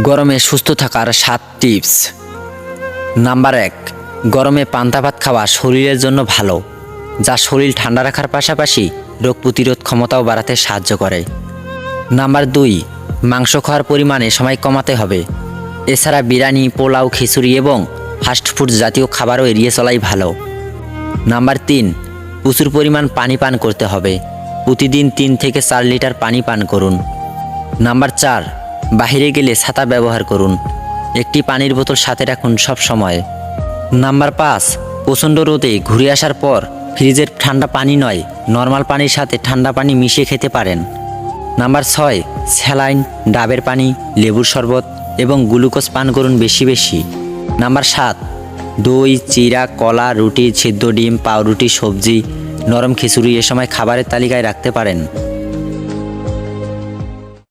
গরমে সুস্থ থাকার সাত টিপস। নাম্বার এক, গরমে পান্তা ভাত খাওয়া শরীরের জন্য ভালো, যা শরীর ঠান্ডা রাখার পাশাপাশি রোগ প্রতিরোধ ক্ষমতাও বাড়াতে সাহায্য করে। নাম্বার দুই, মাংস খাওয়ার পরিমাণে সময় কমাতে হবে। এছাড়া বিরিয়ানি, পোলাও, খিচুড়ি এবং ফাস্টফুড জাতীয় খাবারও এড়িয়ে চলাই ভালো। নাম্বার তিন, প্রচুর পরিমাণ পানি পান করতে হবে। প্রতিদিন তিন থেকে চার লিটার পানি পান করুন। নাম্বার চার বাইরে গেলে ছাতা ব্যবহার করুন। একটি পানির বোতল সাথে রাখুন সব সময়। নাম্বার পাঁচ, প্রচণ্ড রোদে ঘুরে আসার পর ফ্রিজের ঠান্ডা পানি নয়, নর্মাল পানির সাথে ঠান্ডা পানি মিশিয়ে খেতে পারেন। নাম্বার ছয়, স্যালাইন, ডাবের পানি, লেবুর শরবত এবং গ্লুকোজ পান করুন বেশি বেশি। নাম্বার সাত, দই, চিরা, কলা, রুটি, সিদ্ধ ডিম, পাউরুটি, সবজি, নরম খিচুড়ি এ সময় খাবারের তালিকায় রাখতে পারেন।